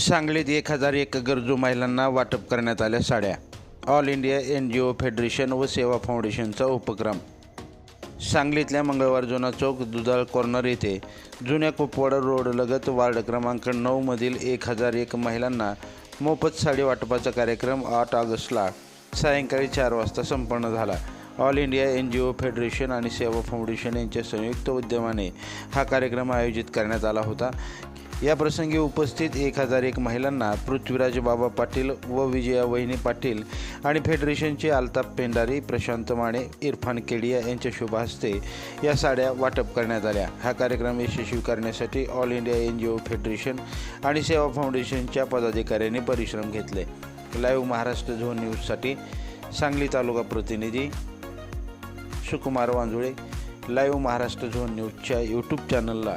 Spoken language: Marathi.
सांगलीत एक हजार एक गरजू महिलांना वाटप करण्यात आल्या साड्या. All India N G O Federation व सेवा फाउंडेशनचा उपक्रम. सांगलीतल्या मंगळवार जुना चौक दुधाळ कॉर्नर येथे जुन्या कुपवाड रोडलगत वार्ड क्रमांक नऊमधील एक हजार एक महिलांना मोफत साडी वाटपाचा कार्यक्रम आठ ऑगस्टला सायंकाळी चार वाजता संपन्न झाला. All India N G O Federation आणि सेवा फाउंडेशन यांच्या संयुक्त उद्यमाने हा कार्यक्रम आयोजित करण्यात आला होता. या प्रसंगी उपस्थित एक हजार एक महिलांना पृथ्वीराज बाबा पाटील व विजया वहिनी पाटील आणि फेडरेशनचे आलताप पेंडारी प्रशांत माने इरफान केडिया यांच्या शुभ हस्ते या साड्या वाटप करण्यात आल्या. हा कार्यक्रम यशस्वी करण्यासाठी All India N G O Federation आणि सेवा फाउंडेशनच्या पदाधिकाऱ्यांनी परिश्रम घेतले. लाईव्ह महाराष्ट्र झोन न्यूजसाठी सांगली तालुका प्रतिनिधी सुकुमार वांजुळे. लाईव्ह महाराष्ट्र झोन न्यूजच्या यूट्यूब चॅनलला